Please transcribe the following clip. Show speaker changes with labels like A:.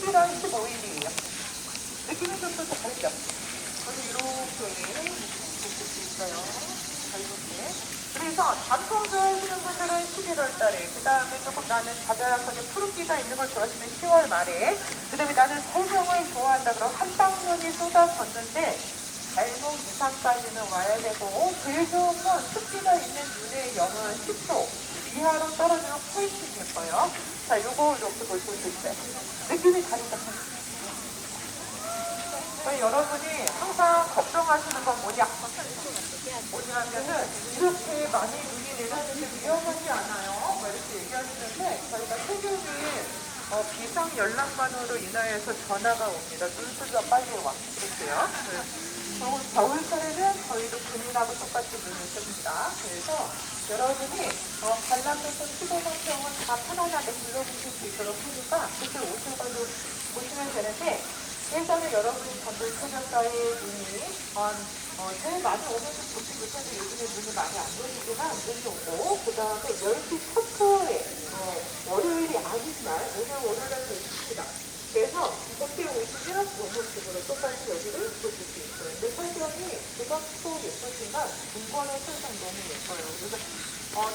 A: 35일이에요. 느낌이 좀더 다르죠? 그래서 이렇게 보실 수 있어요. 자, 이렇게. 그래서 단풍 좋아하시는 분들은 11월 달에, 그 다음에 조금 나는 자잘하게 푸른기가 있는 걸 좋아하시면 10월 말에, 그 다음에 나는 설명을 좋아한다 그러면 한방눈이 쏟아졌는데, 발목 이상까지는 와야 되고, 제일 좋은 건 습기가 있는 눈의 영하 10도 이하로 떨어지면 훨씬 예뻐요. 자, 요거 이렇게 보실 수 있어요. 느낌이 다르죠? 저희 여러분이 항상 걱정하시는 건 뭐냐? 뭐냐면은 이렇게 많이 눈이 내렸는데 위험하지 않아요? 뭐 이렇게 얘기하시는데 저희가 세균이 어, 비상 연락만으로 인하여서 전화가 옵니다. 눈수가 빨리 와. 그렇게요. 네. 겨울, 겨울철에는 저희도 그늘하고 똑같이 눈을 씁니다. 그래서 여러분이 어, 다 편안하게 둘러보실 수 있도록 하니까 그렇게 오신 걸로 보시면 되는데 일단은 여러분이 전부 새벽사에 문이 한 어, 제일 많이 오면서 보지 못해서 요즘에 문이 많이 안 열리지만 문이 오고 그 다음에 10시 첫터에 어, 월요일이 아니지만 오늘 월요일은 되십니다. 그래서 이렇게 오시면 원목적으로 똑같이 여기를 보실 수 있어요. 근데 설정이 그것도 예쁘지만 문번의 설정 너무 예뻐요. 그래서 어,